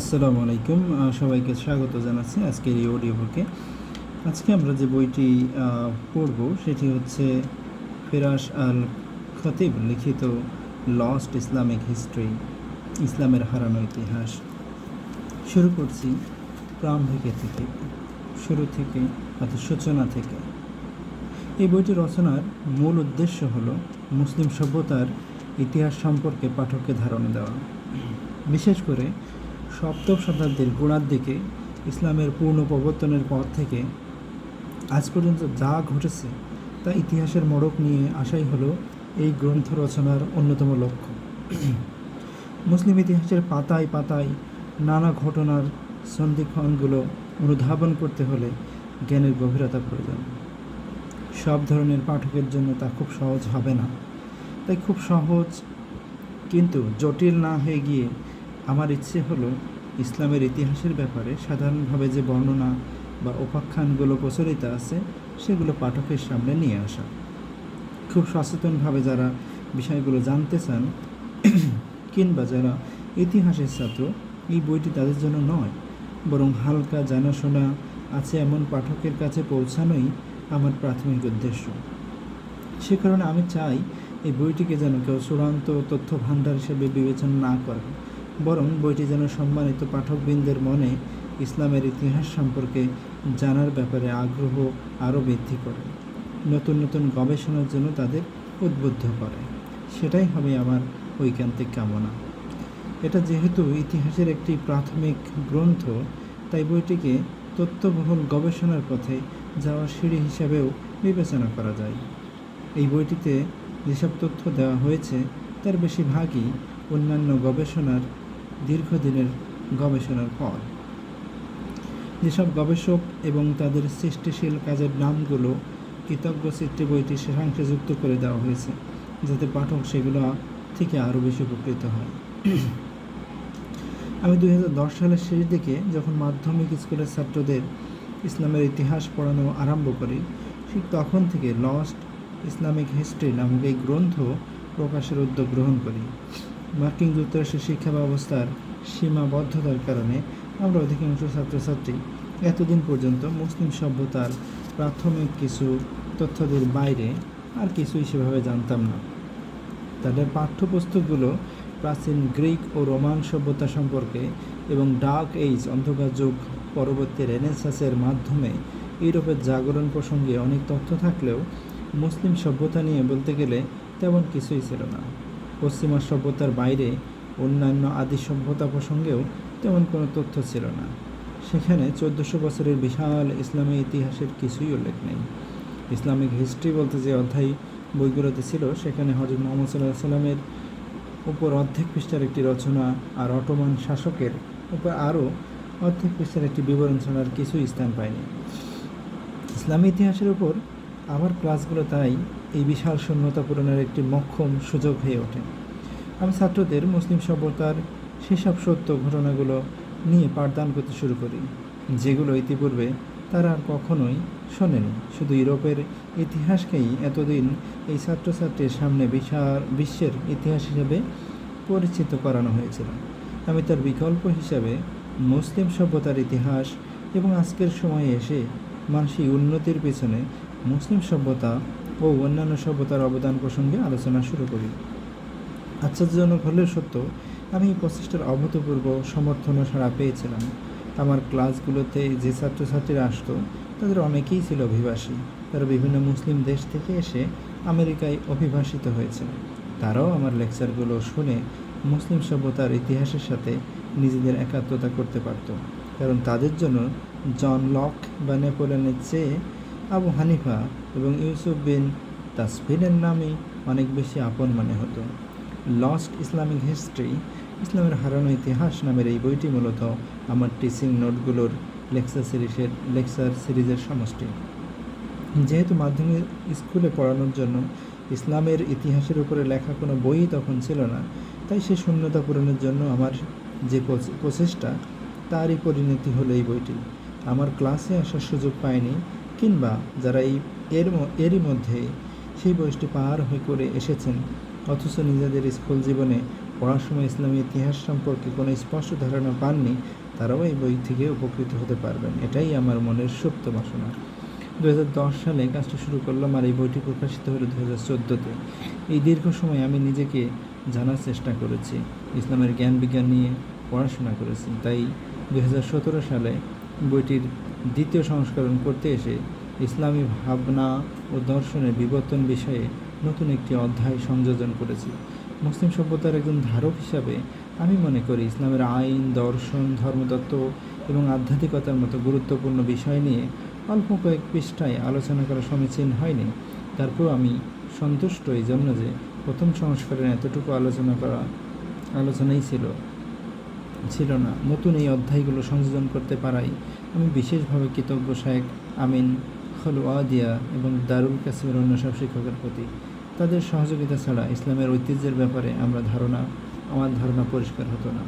আসসালামু আলাইকুম সবাইকে স্বাগত জানাচ্ছি আজকের এই অডিও বুকে আজকে আমরা যে বইটি পড়ব সেটি হচ্ছে ফিরাস আল খতিব লিখিত লস্ট ইসলামিক হিস্ট্রি ইসলামের হারানো ইতিহাস। শুরু করছি প্রারম্ভিকে থেকে, শুরু থেকে অর্থাৎ সূচনা থেকে। এই বইটি রচনার মূল উদ্দেশ্য হলো মুসলিম সভ্যতার ইতিহাস সম্পর্কে পাঠককে ধারণা দেওয়া। বিশেষ করে সপ্তম শতাব্দীর গোড়ার দিকে ইসলামের পূর্ণ প্রবর্তনের পর থেকে আজ পর্যন্ত যা ঘটেছে তা ইতিহাসের মোড়ক নিয়ে আসাই হলো এই গ্রন্থ রচনার অন্যতম লক্ষ্য। মুসলিম ইতিহাসের পাতায় পাতায় নানা ঘটনার সন্ধিক্ষণগুলো অনুধাবন করতে হলে জ্ঞানের গভীরতা প্রয়োজন। সব ধরনের পাঠকের জন্য তা খুব সহজ হবে না। তাই খুব সহজ, কিন্তু জটিল না হয়ে গিয়ে আমার ইচ্ছে হলো ইসলামের ইতিহাসের ব্যাপারে সাধারণভাবে যে বর্ণনা বা উপাখ্যানগুলো প্রচলিত আছে, সেগুলো পাঠকের সামনে নিয়ে আসা। খুব সচেতনভাবে যারা বিষয়গুলো জানতে চান, কিংবা যারা ইতিহাসের ছাত্র, এই বইটি তাদের জন্য নয়, বরং হালকা জানাশোনা আছে এমন পাঠকের কাছে পৌঁছানোই আমার প্রাথমিক উদ্দেশ্য। সে কারণে আমি চাই এই বইটিকে যেন কেউ চূড়ান্ত তথ্য ভাণ্ডার হিসেবে বিবেচনা না করে। বরং বইটি যেন সম্মানিত পাঠকবৃন্দের মনে ইসলামের ইতিহাস সম্পর্কে জানার ব্যাপারে আগ্রহ আরও বৃদ্ধি করে। নতুন নতুন গবেষণার জন্য তাদের উদ্বুদ্ধ করে। সেটাই হবে আমার ঐকান্তিক কামনা। এটা যেহেতু ইতিহাসের একটি প্রাথমিক গ্রন্থ, তাই বইটিকে তথ্যবহুল গবেষণার পথে যাওয়ার সিঁড়ি হিসাবেও বিবেচনা করা যায়। এই বইটিতে যেসব তথ্য দেওয়া হয়েছে, তার বেশিরভাগই অন্যান্য গবেষণার দীর্ঘদিনের গবেষণার ফল যেসব গবেষক এবং তাদের সৃষ্টিশীল কাজের নামগুলো কৃতজ্ঞ চিত্রে বইটি শেষাংশে যুক্ত করে দেওয়া হয়েছে, যাতে পাঠক সেগুলো থেকে আরও বেশি উপকৃত হয়। আমি দুই হাজার দশ সালের শেষ দিকে যখন মাধ্যমিক স্কুলের ছাত্রদের ইসলামের ইতিহাস পড়ানো আরম্ভ করি, ঠিক তখন থেকে লস্ট ইসলামিক হিস্ট্রি নামক এই গ্রন্থ প্রকাশের উদ্যোগ গ্রহণ করি। মার্কিন যুক্তরাষ্ট্রের শিক্ষা ব্যবস্থার সীমাবদ্ধতার কারণে আমরা অধিকাংশ ছাত্রছাত্রী এতদিন পর্যন্ত মুসলিম সভ্যতার প্রাথমিক কিছু তথ্যদের বাইরে আর কিছুই সেভাবে জানতাম না। তাদের পাঠ্যপুস্তকগুলো প্রাচীন গ্রিক ও রোমান সভ্যতা সম্পর্কে এবং ডার্ক এইজ অন্ধকার যুগ পরবর্তী রেনেসাসের মাধ্যমে ইউরোপের জাগরণ প্রসঙ্গে অনেক তথ্য থাকলেও মুসলিম সভ্যতা নিয়ে বলতে গেলে তেমন কিছুই ছিল না। পশ্চিমা সভ্যতার বাইরে অন্যান্য আদি সভ্যতা প্রসঙ্গেও তেমন কোনো তথ্য ছিল না। সেখানে চোদ্দোশো বছরের বিশাল ইসলামী ইতিহাসের কিছুই উল্লেখ নেই। ইসলামিক হিস্ট্রি বলতে যে অধ্যায় বইগুলোতে ছিল, সেখানে হজরত মোহাম্মদ সাল্লাহ সাল্লামের উপর অর্ধেক পৃষ্ঠার একটি রচনা আর অটোমান শাসকের উপর আরও অর্ধেক পৃষ্ঠার একটি বিবরণ ছাড়ার কিছুই স্থান পায়নি। ইসলামী ইতিহাসের উপর আমার ক্লাসগুলো তাই এই বিশাল শূন্যতা পূরণের একটি মক্ষম সুযোগ হয়ে ওঠে। আমি ছাত্রদের মুসলিম সভ্যতার সেসব সত্য ঘটনাগুলো নিয়ে পাঠদান করতে শুরু করি, যেগুলো ইতিপূর্বে তারা আর কখনোই শোনেনি। শুধু ইউরোপের ইতিহাসকেই এতদিন এই ছাত্রছাত্রীর সামনে বিশাল বিশ্বের ইতিহাস হিসেবে পরিচিত করানো হয়েছিল। আমি তার বিকল্প হিসাবে মুসলিম সভ্যতার ইতিহাস এবং আজকের সময়ে এসে মানসিক উন্নতির পেছনে মুসলিম সভ্যতা ও অন্যান্য সভ্যতার অবদান প্রসঙ্গে আলোচনা শুরু করি। আশ্চর্যজনক হলেও সত্য, আমি এই প্রচেষ্টার অভূতপূর্ব সমর্থন ও সাড়া পেয়েছিলাম। আমার ক্লাসগুলোতে যে ছাত্রছাত্রীরা আসতো, তাদের অনেকেই ছিল অভিবাসী। তারা বিভিন্ন মুসলিম দেশ থেকে এসে আমেরিকায় অভিবাসিত হয়েছে। তারাও আমার লেকচারগুলো শুনে মুসলিম সভ্যতার ইতিহাসের সাথে নিজেদের একাত্মতা করতে পারত। কারণ তাদের জন্য জন লক বা নেপোলিয়নের চেয়ে আবু হানিফা এবং ইউসুফ বিন তাসফিনের নামই অনেক বেশি আপন মনে হতো। লস্ট ইসলামিক হিস্ট্রি ইসলামের হারানো ইতিহাস নামের এই বইটি মূলত আমার টিচিং নোটগুলোর লেকচার সিরিজের লেকচার সিরিজের সমষ্টি। যেহেতু মাধ্যমিক স্কুলে পড়ানোর জন্য ইসলামের ইতিহাসের উপরে লেখা কোনো বই তখন ছিল না, তাই সে শূন্যতা পূরণের জন্য আমার যে প্রচে- প্রচেষ্টা, তারই পরিণতি হলো এই বইটি। আমার ক্লাসে আসার সুযোগ পায়নি কিংবা যারা এই এর এরই মধ্যে সেই বয়সটি পার হয়ে করে এসেছেন, অথচ নিজেদের স্কুল জীবনে পড়ার সময় ইসলামী ইতিহাস সম্পর্কে কোনো স্পষ্ট ধারণা পাননি, তারাও এই বই থেকে উপকৃত হতে পারবেন। এটাই আমার মনের সুপ্ত বাসনা। দু হাজার দশ সালে কাজটি শুরু করলাম আর এই বইটি প্রকাশিত হলো দু হাজার চোদ্দোতে। এই দীর্ঘ সময় আমি নিজেকে জানার চেষ্টা করেছি। ইসলামের জ্ঞান বিজ্ঞান নিয়ে পড়াশোনা করেছি। তাই দু হাজার সতেরো সালে বইটির দ্বিতীয় সংস্করণ করতে এসে ইসলামী ভাবনা ও দর্শনের বিবর্তন বিষয়ে নতুন একটি অধ্যায় সংযোজন করেছি। মুসলিম সভ্যতার একজন ধারক হিসাবে আমি মনে করি ইসলামের আইন, দর্শন, ধর্মতত্ত্ব এবং আধ্যাত্মিকতার মতো গুরুত্বপূর্ণ বিষয় নিয়ে অল্প কয়েক পৃষ্ঠায় আলোচনা করা সমীচীন হয়নি। তারপর আমি সন্তুষ্ট এই জন্য যে প্রথম সংস্করণে এতটুকু আলোচনা করা, আলোচনাই ছিল ছিল না। নতুন এই অধ্যায়গুলো সংযোজন করতে পারাই। আমি বিশেষভাবে কৃতজ্ঞ শায়েক আমিন খলওয়াদিয়া এবং দারুল কাসিমের অন্য সব শিক্ষকের প্রতি। তাদের সহযোগিতা ছাড়া ইসলামের ঐতিহ্যের ব্যাপারে আমরা ধারণা, আমার ধারণা পরিষ্কার হতো না।